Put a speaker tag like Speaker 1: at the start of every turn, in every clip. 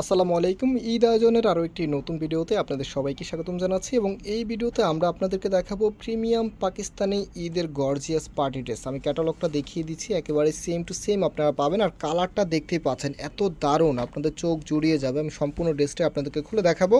Speaker 1: আসসালামু আলাইকুম। ঈদ আয়োজনের আরও একটি নতুন ভিডিওতে আপনাদের সবাইকে স্বাগতম জানাচ্ছি এবং এই ভিডিওতে আমরা আপনাদেরকে দেখাবো প্রিমিয়াম পাকিস্তানি ঈদের গর্জিয়াস পার্টি ড্রেস। আমি ক্যাটালগটা দেখিয়ে দিচ্ছি, একেবারে সেম টু সেম আপনারা পাবেন আর কালারটা দেখতেই পাচ্ছেন, এত দারুণ আপনাদের চোখ জুড়িয়ে যাবে। আমি সম্পূর্ণ ড্রেসটা আপনাদেরকে খুলে দেখাবো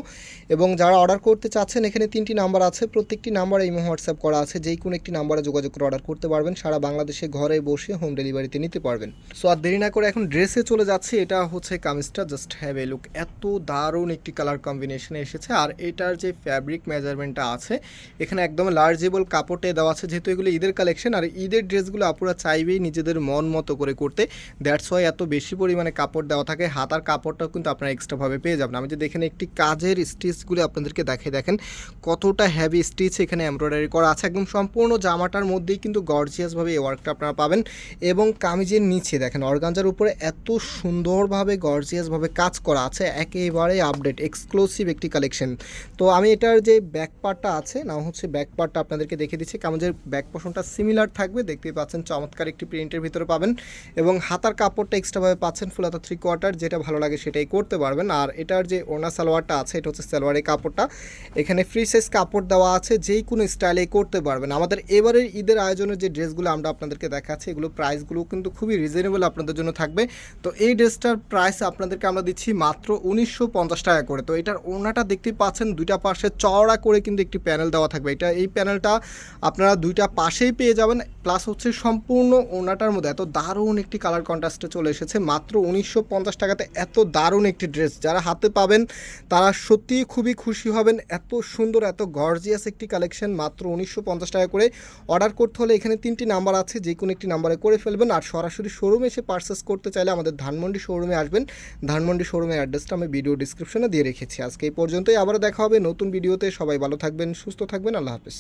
Speaker 1: এবং যারা অর্ডার করতে চাচ্ছেন, এখানে তিনটি নাম্বার আছে। প্রত্যেকটি নাম্বারে ইমো হোয়াটসঅ্যাপ করা আছে যেই কোনো একটি নাম্বারে যোগাযোগ করে অর্ডার করতে পারবেন। সারা বাংলাদেশে ঘরে বসে হোম ডেলিভারিতে নিতে পারবেন। সো আর দেরি না করে এখন ড্রেসে চলে যাচ্ছে। এটা হচ্ছে কামিজটা জাস্ট হ্যাভ লুক এত দারুণ একটি কালার কম্বিনেশনে এসেছে। আর এটার যে ফ্যাব্রিক মেজারমেন্টটা আছে, এখানে একদম লার্জেবল কাপড়ে দেওয়া আছে, যেহেতু এগুলো ঈদের কালেকশন আর ঈদের ড্রেসগুলো আপুরা চাইবেই নিজেদের মন মতো করে করতে। দ্যাটস ওয়াই এত বেশি পরিমাণে কাপড় দেওয়া থাকে। হাতার কাপড়টাও কিন্তু আপনারা এক্সট্রাভাবে পেয়ে যাবেন। আমি যে দেখেন একটি কাজের স্টিচগুলো আপনাদেরকে দেখে দেখেন কতটা হ্যাভি স্টিচ এখানে এমব্রয়ডারি করা আছে। একদম সম্পূর্ণ জামাটার মধ্যেই কিন্তু গর্জিয়াসভাবে এই ওয়ার্কটা আপনারা পাবেন। এবং কামিজের নিচে দেখেন অর্গানজার উপরে এত সুন্দরভাবে গর্জিয়াসভাবে কাজ করা আছে একেবারে আপডেট এক্সক্লুসিভ একটি কালেকশন তো আমি এটার যে ব্যাক পার্টটা আছে না হচ্ছে ব্যাক পার্টটা আপনাদেরকে দেখে দিচ্ছি। কামিজের ব্যাক পোষণটা সিমিলার থাকবে, দেখতেই পাচ্ছেন চমৎকার একটি প্রিন্টের ভিতরে পাবেন। এবং হাতার কাপড়টা এক্সট্রাভাবে পাচ্ছেন ফুল হাতা থ্রি কোয়ার্টার যেটা ভালো লাগে সেটাই করতে পারবেন। আর এটার যে ওনা সালোয়ারটা আছে, এটা হচ্ছে সালোয়ারের কাপড়টা। এখানে ফ্রি সাইজ কাপড় দেওয়া আছে, যেই কোনো স্টাইলে করতে পারবেন। আমাদের এবারের ঈদের আয়োজনের যে ড্রেসগুলো আমরা আপনাদেরকে দেখাচ্ছি, এগুলো প্রাইসগুলো কিন্তু খুবই রিজনেবল আপনাদের জন্য থাকবে। তো এই ড্রেসটার প্রাইস আপনাদেরকে আমরা দিচ্ছি মাত্র উনিশশো পঞ্চাশ টাকা করে। তো এটার ওনাটা দেখতে পাচ্ছেন, দুইটা পাশে চওড়া করে কিন্তু একটি প্যানেল দেওয়া থাকবে। এটা, এই প্যানেলটা আপনারা দুইটা পাশেই পেয়ে যাবেন, প্লাস হচ্ছে সম্পূর্ণ ওনাটার মধ্যে এত দারুণ একটি কালার কন্ট্রাস্টে চলে এসেছে। মাত্র উনিশশো পঞ্চাশ টাকাতে এত দারুণ একটি ড্রেস। যারা হাতে পাবেন, তারা সত্যিই খুবই খুশি হবেন। এত সুন্দর, এত গর্জিয়াস একটি কালেকশন, মাত্র উনিশশো পঞ্চাশ টাকা করে। অর্ডার করতে হলে এখানে তিনটি নাম্বার আছে, যে কোনো একটি নাম্বারে করে ফেলবেন। আর সরাসরি শোরুমে এসে পার্সেস করতে চাইলে আমাদের ধানমন্ডি শোরুমে আসবেন। ধানমন্ডি শোরুমের অ্যাড্রেসটা আমি ভিডিও ডিসক্রিপশনে দিয়ে রেখেছি। আজকে এই পর্যন্তই, আবারও দেখা হবে নতুন ভিডিওতে সবাই ভালো থাকবেন, সুস্থ থাকবেন, আল্লাহ হাফেজ।